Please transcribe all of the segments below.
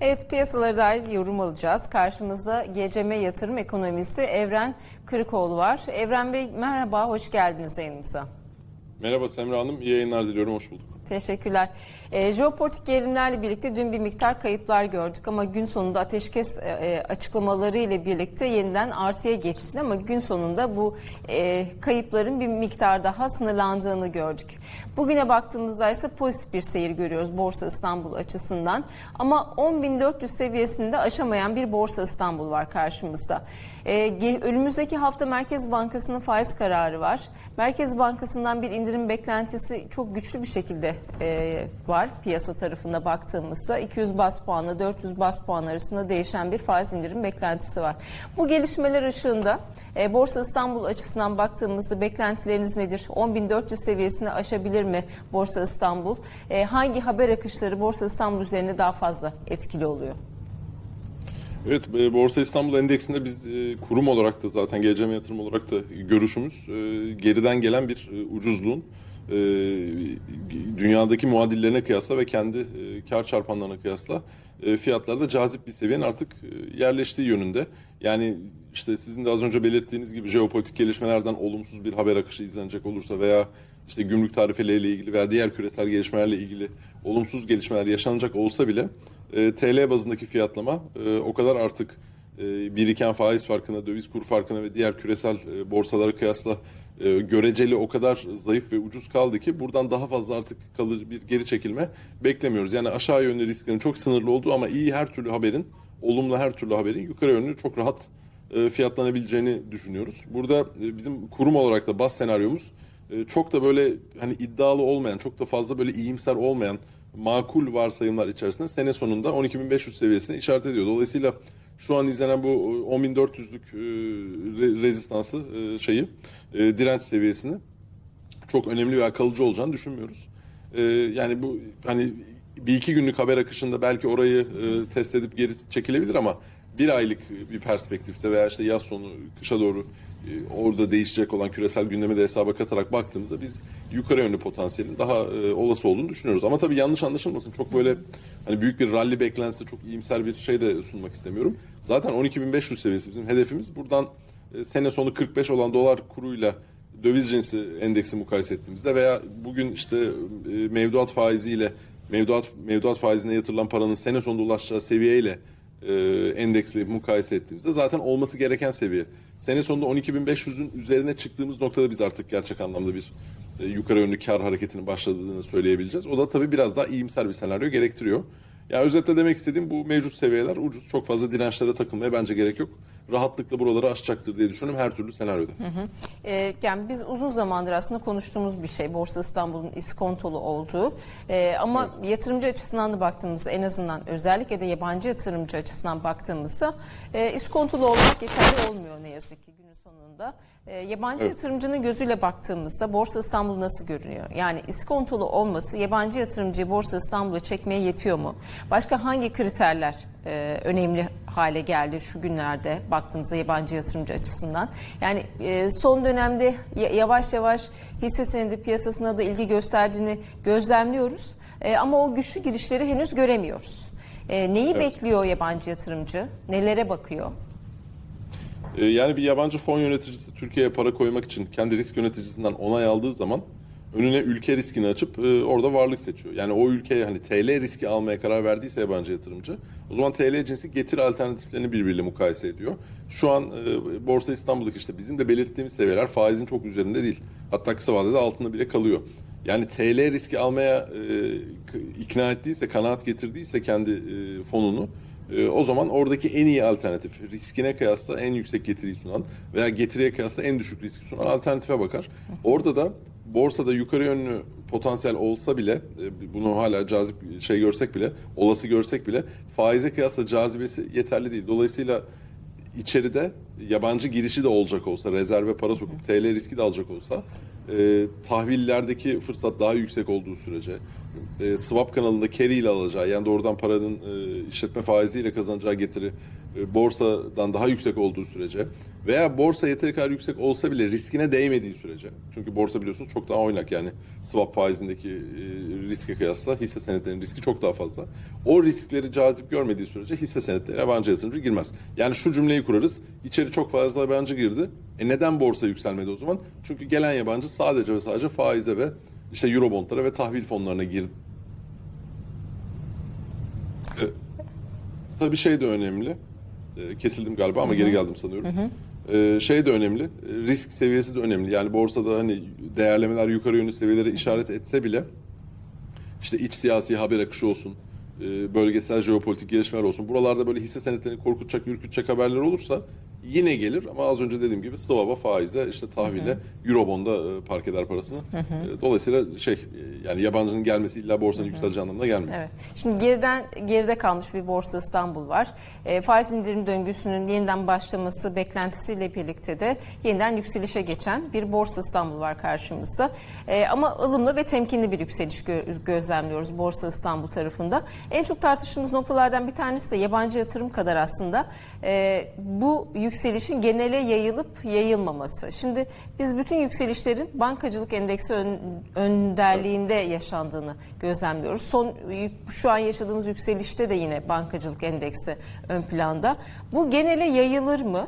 Evet piyasalara dair yorum alacağız. Karşımızda GCM Yatırım Ekonomisti Evren Kırıkoğlu var. Evren Bey merhaba, hoş geldiniz yayınımıza. Merhaba Semra Hanım, iyi yayınlar diliyorum, hoş bulduk. Teşekkürler. E, jeopolitik gerilimlerle birlikte dün bir miktar kayıplar gördük ama gün sonunda ateşkes e, e, açıklamaları ile birlikte yeniden artıya geçti ama gün sonunda bu e, kayıpların bir miktar daha sınırlandığını gördük. Bugüne baktığımızda ise pozitif bir seyir görüyoruz Borsa İstanbul açısından ama 10.400 seviyesinde aşamayan bir Borsa İstanbul var karşımızda. E, önümüzdeki hafta Merkez Bankası'nın faiz kararı var. Merkez Bankası'ndan bir indirim beklentisi çok güçlü bir şekilde e, var piyasa tarafında baktığımızda 200 bas puanla 400 bas puan arasında değişen bir faiz indirim beklentisi var. Bu gelişmeler ışığında e, Borsa İstanbul açısından baktığımızda beklentileriniz nedir? 10.400 seviyesini aşabilir mi Borsa İstanbul? E, hangi haber akışları Borsa İstanbul üzerine daha fazla etkili oluyor? Evet, e, Borsa İstanbul Endeksinde biz e, kurum olarak da zaten GCM Yatırım olarak da görüşümüz e, geriden gelen bir ucuzluğun e, dünyadaki muadillerine kıyasla ve kendi e, kar çarpanlarına kıyasla e, fiyatlarda cazip bir seviyenin artık e, yerleştiği yönünde. Yani işte sizin de az önce belirttiğiniz gibi jeopolitik gelişmelerden olumsuz bir haber akışı izlenecek olursa veya işte gümrük tarifeleriyle ilgili veya diğer küresel gelişmelerle ilgili olumsuz gelişmeler yaşanacak olsa bile e, TL bazındaki fiyatlama e, o kadar artık e, biriken faiz farkına, döviz kur farkına ve diğer küresel e, borsalara kıyasla e, göreceli o kadar zayıf ve ucuz kaldı ki buradan daha fazla artık kalıcı bir geri çekilme beklemiyoruz. Yani aşağı yönlü risklerin çok sınırlı olduğu ama iyi her türlü haberin, olumlu her türlü haberin yukarı yönlü çok rahat e, fiyatlanabileceğini düşünüyoruz. Burada e, bizim kurum olarak da bas senaryomuz e, çok da böyle hani iddialı olmayan, çok da fazla böyle iyimser olmayan makul varsayımlar içerisinde sene sonunda 12.500 seviyesine işaret ediyor. Dolayısıyla şu an izlenen bu 10.400'lük e, re- rezistansı e, şeyi e, direnç seviyesini çok önemli veya kalıcı olacağını düşünmüyoruz. E, yani bu hani bir iki günlük haber akışında belki orayı e, test edip geri çekilebilir ama bir aylık bir perspektifte veya işte yaz sonu kışa doğru e, orada değişecek olan küresel gündemi de hesaba katarak baktığımızda biz yukarı yönlü potansiyelin daha e, olası olduğunu düşünüyoruz. Ama tabii yanlış anlaşılmasın çok böyle hani büyük bir rally beklentisi çok iyimser bir şey de sunmak istemiyorum. Zaten 12.500 seviyesi bizim hedefimiz. Buradan e, sene sonu 45 olan dolar kuruyla döviz cinsi endeksi mukayese ettiğimizde veya bugün işte e, mevduat faiziyle mevduat mevduat faizine yatırılan paranın sene sonunda ulaşacağı seviyeyle e, endeksle mukayese ettiğimizde zaten olması gereken seviye. Sene sonunda 12.500'ün üzerine çıktığımız noktada biz artık gerçek anlamda bir e, yukarı yönlü kar hareketinin başladığını söyleyebileceğiz. O da tabii biraz daha iyimser bir senaryo gerektiriyor. Yani özetle demek istediğim bu mevcut seviyeler ucuz. Çok fazla dirençlere takılmaya bence gerek yok. Rahatlıkla buraları aşacaktır diye düşünüyorum her türlü senaryoda. Ee, yani biz uzun zamandır aslında konuştuğumuz bir şey. Borsa İstanbul'un iskontolu olduğu. Ee, ama yatırımcı açısından da baktığımızda en azından özellikle de yabancı yatırımcı açısından baktığımızda e, iskontolu olmak yeterli olmuyor ne yazık ki günün sonunda. Ee, yabancı Evet. yatırımcının gözüyle baktığımızda Borsa İstanbul nasıl görünüyor? Yani iskontolu olması yabancı yatırımcıyı Borsa İstanbul'a çekmeye yetiyor mu? Başka hangi kriterler e, önemli hale geldi şu günlerde baktığımızda yabancı yatırımcı açısından? Yani e, son dönemde ya- yavaş yavaş hisse senedi piyasasına da ilgi gösterdiğini gözlemliyoruz. E, ama o güçlü girişleri henüz göremiyoruz. E, neyi Evet. bekliyor yabancı yatırımcı? Nelere bakıyor? Ee, Yani bir yabancı fon yöneticisi Türkiye'ye para koymak için kendi risk yöneticisinden onay aldığı zaman önüne ülke riskini açıp e, orada varlık seçiyor. Yani o ülkeye hani TL riski almaya karar verdiyse yabancı yatırımcı o zaman TL cinsi getir alternatiflerini birbiriyle mukayese ediyor. Şu an e, Borsa İstanbul'daki işte bizim de belirttiğimiz seviyeler faizin çok üzerinde değil. Hatta kısa vadede altında bile kalıyor. Yani TL riski almaya e, ikna ettiyse, kanaat getirdiyse kendi e, fonunu e, o zaman oradaki en iyi alternatif, riskine kıyasla en yüksek getiriyi sunan veya getiriye kıyasla en düşük riski sunan alternatife bakar. Orada da borsada yukarı yönlü potansiyel olsa bile, e, bunu hala cazip şey görsek bile, olası görsek bile faize kıyasla cazibesi yeterli değil. Dolayısıyla içeride yabancı girişi de olacak olsa, rezerve para sokup TL riski de alacak olsa, e, tahvillerdeki fırsat daha yüksek olduğu sürece e, swap kanalında carry ile alacağı yani doğrudan paranın e, işletme faiziyle kazanacağı getiri e, borsadan daha yüksek olduğu sürece veya borsa yeteri kadar yüksek olsa bile riskine değmediği sürece çünkü borsa biliyorsunuz çok daha oynak yani swap faizindeki e, riske kıyasla hisse senetlerinin riski çok daha fazla. O riskleri cazip görmediği sürece hisse senetleri yabancı yatırımcı girmez. Yani şu cümleyi kurarız. İçeri çok fazla yabancı girdi. E neden borsa yükselmedi o zaman? Çünkü gelen yabancı sadece ve sadece faize ve işte eurobondlara ve tahvil fonlarına girdi. E, tabii şey de önemli. E, kesildim galiba ama geri geldim sanıyorum. E, şey de önemli. e, Risk seviyesi de önemli. Yani borsada hani değerlemeler yukarı yönlü seviyelere işaret etse bile işte iç siyasi haber akışı olsun, e, bölgesel jeopolitik gelişmeler olsun. Buralarda böyle hisse senetlerini korkutacak, ürkütecek haberler olursa yine gelir ama az önce dediğim gibi swap'a, faize, işte tahvile, eurobonda e, park eder parasını. E, Dolayısıyla şey e, yani yabancının gelmesi illa borsanın yükseleceği anlamına gelmiyor. Evet. Şimdi geriden geride kalmış bir Borsa İstanbul var. E, faiz indirim döngüsünün yeniden başlaması beklentisiyle birlikte de yeniden yükselişe geçen bir Borsa İstanbul var karşımızda. E, ama ılımlı ve temkinli bir yükseliş gö- gözlemliyoruz Borsa İstanbul tarafında. En çok tartıştığımız noktalardan bir tanesi de yabancı yatırım kadar aslında e, bu yükselişin genele yayılıp yayılmaması. Şimdi biz bütün yükselişlerin bankacılık endeksi ön- önderliğinde yaşandığını gözlemliyoruz. Son şu an yaşadığımız yükselişte de yine bankacılık endeksi ön planda. Bu genele yayılır mı?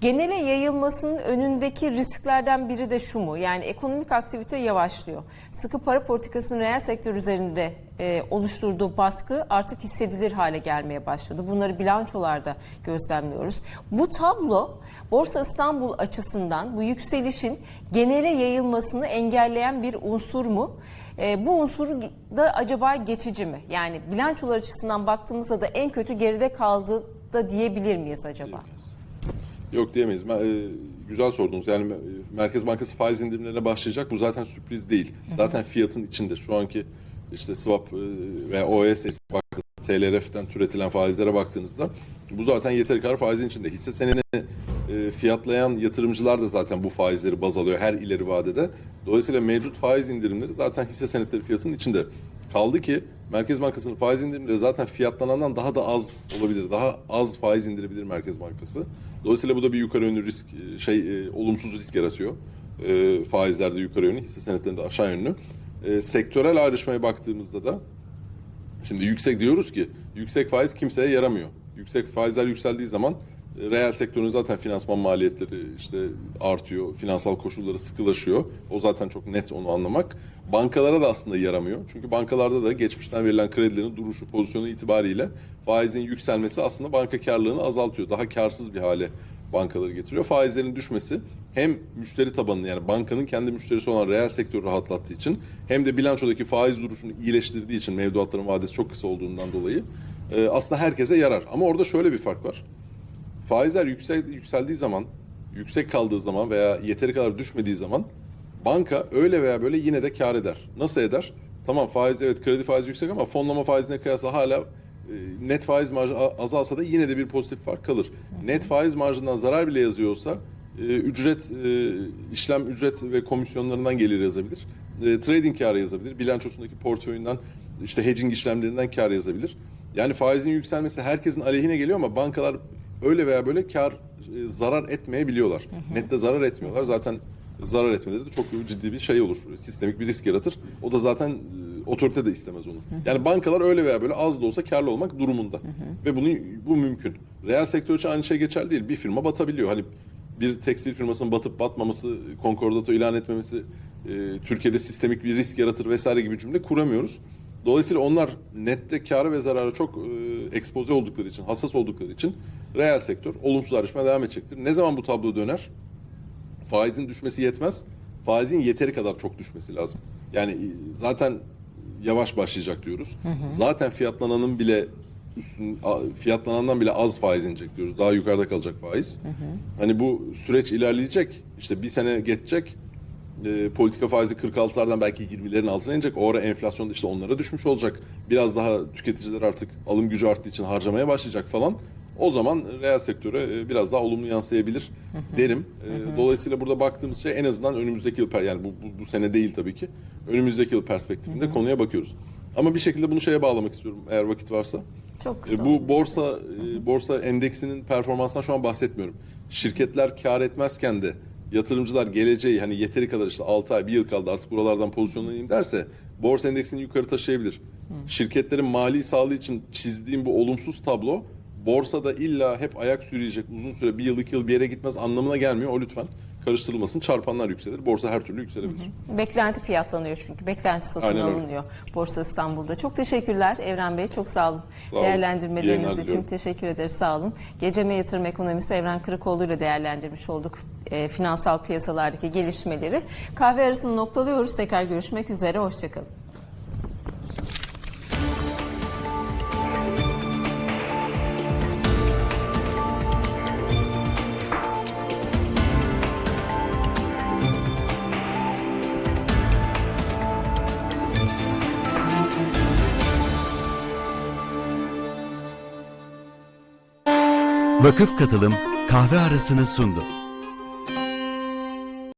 Genele yayılmasının önündeki risklerden biri de şu mu? Yani ekonomik aktivite yavaşlıyor. Sıkı para politikasının reel sektör üzerinde e, oluşturduğu baskı artık hissedilir hale gelmeye başladı. Bunları bilançolarda gözlemliyoruz. Bu tablo Borsa İstanbul açısından bu yükselişin genele yayılmasını engelleyen bir unsur mu? E, bu unsur da acaba geçici mi? Yani bilançolar açısından baktığımızda da en kötü geride kaldı da diyebilir miyiz acaba? Yok diyemeyiz. Me- e, güzel sordunuz. Yani me- Merkez Bankası faiz indirimlerine başlayacak. Bu zaten sürpriz değil. Zaten fiyatın içinde. Şu anki işte swap e, ve baktığınızda, TLRF'den türetilen faizlere baktığınızda bu zaten yeteri kadar faizin içinde. Hisse seneni e, fiyatlayan yatırımcılar da zaten bu faizleri baz alıyor her ileri vadede. Dolayısıyla mevcut faiz indirimleri zaten hisse senetleri fiyatının içinde. Kaldı ki Merkez Bankası'nın faiz indirimleri zaten fiyatlanandan daha da az olabilir. Daha az faiz indirebilir Merkez Bankası. Dolayısıyla bu da bir yukarı yönlü risk, e, şey e, olumsuz risk yaratıyor. E, faizlerde yukarı yönlü, hisse senetlerinde aşağı yönlü. E, sektörel ayrışmaya baktığımızda da Şimdi yüksek diyoruz ki yüksek faiz kimseye yaramıyor. Yüksek faizler yükseldiği zaman reel sektörün zaten finansman maliyetleri işte artıyor, finansal koşulları sıkılaşıyor. O zaten çok net onu anlamak. Bankalara da aslında yaramıyor. Çünkü bankalarda da geçmişten verilen kredilerin duruşu, pozisyonu itibariyle faizin yükselmesi aslında banka karlılığını azaltıyor. Daha karsız bir hale bankaları getiriyor. Faizlerin düşmesi hem müşteri tabanını yani bankanın kendi müşterisi olan reel sektörü rahatlattığı için hem de bilançodaki faiz duruşunu iyileştirdiği için mevduatların vadesi çok kısa olduğundan dolayı e, aslında herkese yarar. Ama orada şöyle bir fark var. Faizler yüksel, yükseldiği zaman, yüksek kaldığı zaman veya yeteri kadar düşmediği zaman banka öyle veya böyle yine de kar eder. Nasıl eder? Tamam faiz evet kredi faizi yüksek ama fonlama faizine kıyasla hala e, net faiz marjı azalsa da yine de bir pozitif fark kalır. Net faiz marjından zarar bile yazıyorsa e, ücret, e, işlem ücret ve komisyonlarından gelir yazabilir. Trading karı yazabilir. Bilançosundaki portföyünden işte hedging işlemlerinden kar yazabilir. Yani faizin yükselmesi herkesin aleyhine geliyor ama bankalar öyle veya böyle kar e, zarar etmeyebiliyorlar. Nette zarar etmiyorlar. Zaten zarar etmeleri de çok ciddi bir şey olur. Sistemik bir risk yaratır. O da zaten e, otorite de istemez onu. Yani bankalar öyle veya böyle az da olsa karlı olmak durumunda. Ve bunu bu mümkün. Reel sektör için aynı şey geçerli değil. Bir firma batabiliyor. Hani bir tekstil firmasının batıp batmaması, konkordato ilan etmemesi e, Türkiye'de sistemik bir risk yaratır vesaire gibi cümle kuramıyoruz. Dolayısıyla onlar nette karı ve zararı çok e, ekspoze oldukları için, hassas oldukları için reel sektör olumsuz ayrışmaya devam edecektir. Ne zaman bu tablo döner? faizin düşmesi yetmez. Faizin yeteri kadar çok düşmesi lazım. Yani e, zaten yavaş başlayacak diyoruz. Zaten fiyatlananın bile üstün fiyatlanandan bile az faiz inecek diyoruz. Daha yukarıda kalacak faiz. Hani bu süreç ilerleyecek. İşte bir sene geçecek. E, politika faizi 46'lardan belki 20'lerin altına inecek. O ara enflasyon da işte onlara düşmüş olacak. Biraz daha tüketiciler artık alım gücü arttığı için harcamaya başlayacak falan. O zaman reel sektöre e, biraz daha olumlu yansıyabilir derim. E, Dolayısıyla burada baktığımız şey en azından önümüzdeki yıl yani bu, bu, bu sene değil tabii ki. Önümüzdeki yıl perspektifinde konuya bakıyoruz. Ama bir şekilde bunu şeye bağlamak istiyorum eğer vakit varsa. Çok kısa. E, Bu borsa e, borsa endeksinin performansından şu an bahsetmiyorum. Şirketler kar etmezken de yatırımcılar geleceği hani yeteri kadar işte 6 ay 1 yıl kaldı artık buralardan pozisyonlanayım derse borsa endeksini yukarı taşıyabilir. Şirketlerin mali sağlığı için çizdiğim bu olumsuz tablo borsada illa hep ayak sürüyecek uzun süre bir yıl iki yıl bir yere gitmez anlamına gelmiyor. O lütfen karıştırılmasın. Çarpanlar yükselir. Borsa her türlü yükselebilir. Beklenti fiyatlanıyor çünkü. Beklenti satın Aynen öyle. alınıyor Borsa İstanbul'da. Çok teşekkürler Evren Bey. Çok sağ olun. Sağ olun. Değerlendirmeleriniz Yayınlar için diliyorum. teşekkür ederiz. Sağ olun. Geceme Yatırım Ekonomisi Evren Kırıkoğlu ile değerlendirmiş olduk e, finansal piyasalardaki gelişmeleri. Kahve arasını noktalıyoruz. Tekrar görüşmek üzere. Hoşçakalın. Vakıf Katılım kahve arasını sundu.